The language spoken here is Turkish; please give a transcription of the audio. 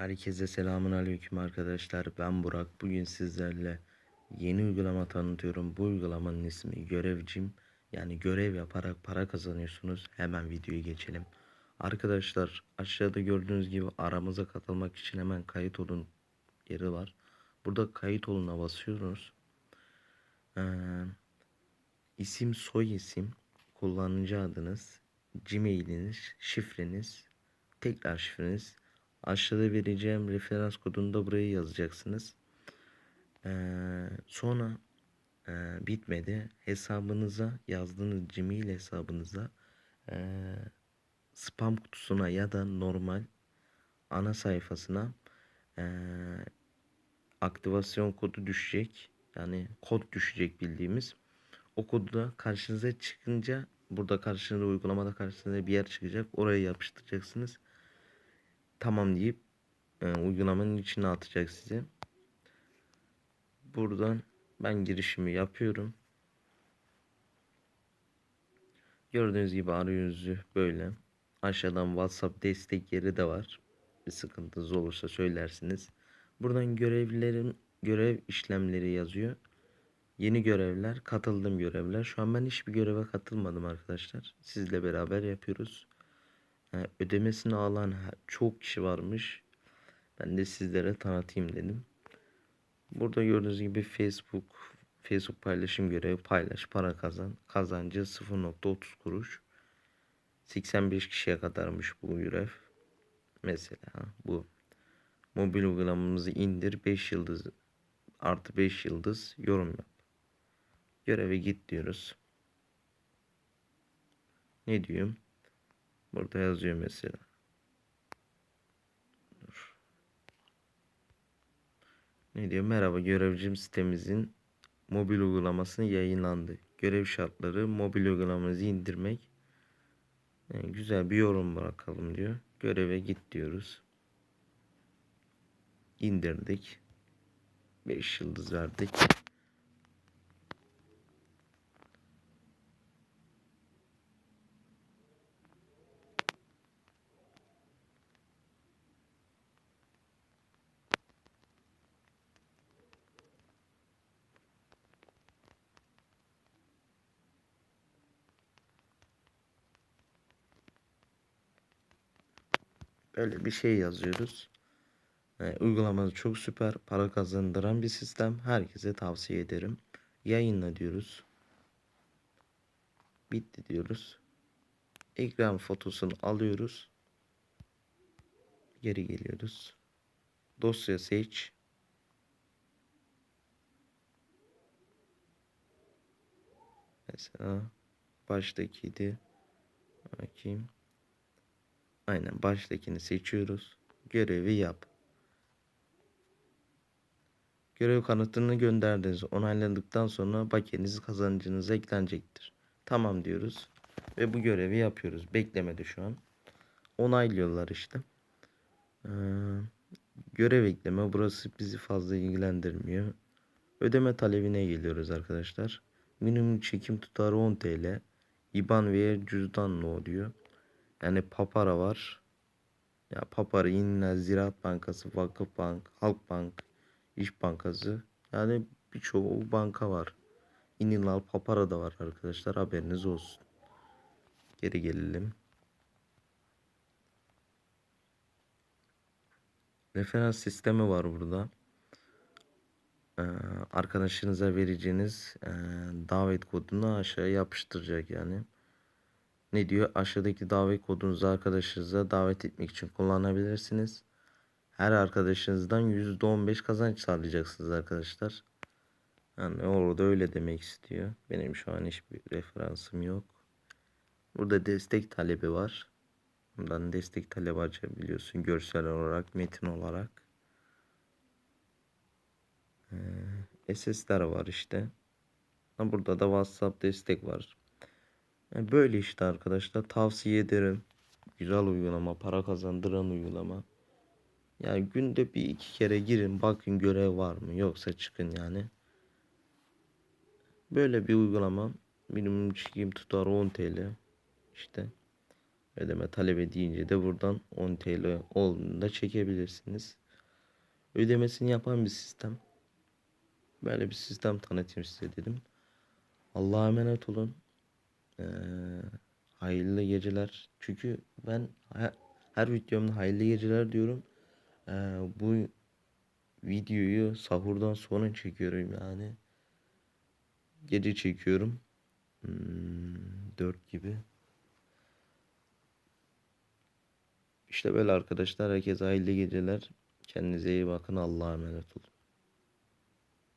Herkese selamun aleyküm arkadaşlar. Ben Burak. Bugün sizlerle yeni uygulama tanıtıyorum. Bu uygulamanın ismi Görevcim. Yani görev yaparak para kazanıyorsunuz. Hemen videoya geçelim. Arkadaşlar aşağıda gördüğünüz gibi aramıza katılmak için hemen kayıt olun yeri var. Burada kayıt oluna basıyoruz. Ee, isim soy isim kullanıcı adınız gmailiniz şifreniz tekrar şifreniz Aşağıda vereceğim referans kodunu da buraya yazacaksınız. Ee, sonra e, bitmedi. Hesabınıza yazdığınız Gmail hesabınıza e, spam kutusuna ya da normal ana sayfasına e, aktivasyon kodu düşecek. Yani kod düşecek bildiğimiz. O kodu da karşınıza çıkınca burada karşınıza uygulamada karşınıza bir yer çıkacak. Oraya yapıştıracaksınız tamam deyip e, uygulamanın içine atacak sizi. Buradan ben girişimi yapıyorum. Gördüğünüz gibi arayüzü böyle. Aşağıdan WhatsApp destek yeri de var. Bir sıkıntınız olursa söylersiniz. Buradan görevlerin görev işlemleri yazıyor. Yeni görevler, katıldığım görevler. Şu an ben hiçbir göreve katılmadım arkadaşlar. Sizle beraber yapıyoruz. Yani ödemesini alan çok kişi varmış. Ben de sizlere tanıtayım dedim. Burada gördüğünüz gibi Facebook Facebook paylaşım görevi paylaş para kazan kazancı 0.30 kuruş. 85 kişiye kadarmış bu görev. Mesela bu. Mobil uygulamamızı indir 5 yıldız artı 5 yıldız yorum yap. Göreve git diyoruz. Ne diyorum Burada yazıyor mesela. Dur. Ne diyor? Merhaba görevcim sitemizin mobil uygulamasını yayınlandı. Görev şartları mobil uygulamanızı indirmek. Yani güzel bir yorum bırakalım diyor. Göreve git diyoruz. İndirdik. 5 yıldız verdik. Böyle bir şey yazıyoruz. E, uygulaması çok süper. Para kazandıran bir sistem. Herkese tavsiye ederim. Yayınla diyoruz. Bitti diyoruz. Ekran fotosunu alıyoruz. Geri geliyoruz. Dosya seç. Mesela baştakiydi. Bakayım. Aynen baştakini seçiyoruz. Görevi yap. Görev kanıtını gönderdiniz. Onayladıktan sonra bakiyeniz kazancınıza eklenecektir. Tamam diyoruz. Ve bu görevi yapıyoruz. Beklemedi şu an. Onaylıyorlar işte. Ee, görev ekleme. Burası bizi fazla ilgilendirmiyor. Ödeme talebine geliyoruz arkadaşlar. Minimum çekim tutarı 10 TL. IBAN veya cüzdanla oluyor. Yani Papara var. Ya Papara, İnna, Ziraat Bankası, Vakıf Bank, Halk Bank, İş Bankası. Yani birçoğu banka var. İnilal Papara da var arkadaşlar haberiniz olsun. Geri gelelim. Referans sistemi var burada. Ee, arkadaşınıza vereceğiniz e, davet kodunu aşağıya yapıştıracak yani ne diyor? Aşağıdaki davet kodunuzu arkadaşınıza davet etmek için kullanabilirsiniz. Her arkadaşınızdan %15 kazanç sağlayacaksınız arkadaşlar. Yani orada öyle demek istiyor. Benim şu an hiçbir referansım yok. Burada destek talebi var. Buradan destek talebi açabiliyorsun. Görsel olarak, metin olarak. Ee, SS'ler var işte. Burada da WhatsApp destek var. Yani böyle işte arkadaşlar tavsiye ederim. Güzel uygulama, para kazandıran uygulama. Yani günde bir iki kere girin bakın görev var mı yoksa çıkın yani. Böyle bir uygulama. Minimum çekim tutar 10 TL. İşte. Ödeme talep edince de buradan 10 TL olduğunda çekebilirsiniz. Ödemesini yapan bir sistem. Böyle bir sistem tanıtayım size dedim. Allah'a emanet olun. Ee, hayırlı geceler. Çünkü ben he- her videomda hayırlı geceler diyorum. Ee, bu videoyu sahurdan sonra çekiyorum yani. Gece çekiyorum. Hmm, 4 gibi. İşte böyle arkadaşlar. Herkese hayırlı geceler. Kendinize iyi bakın. Allah'a emanet olun.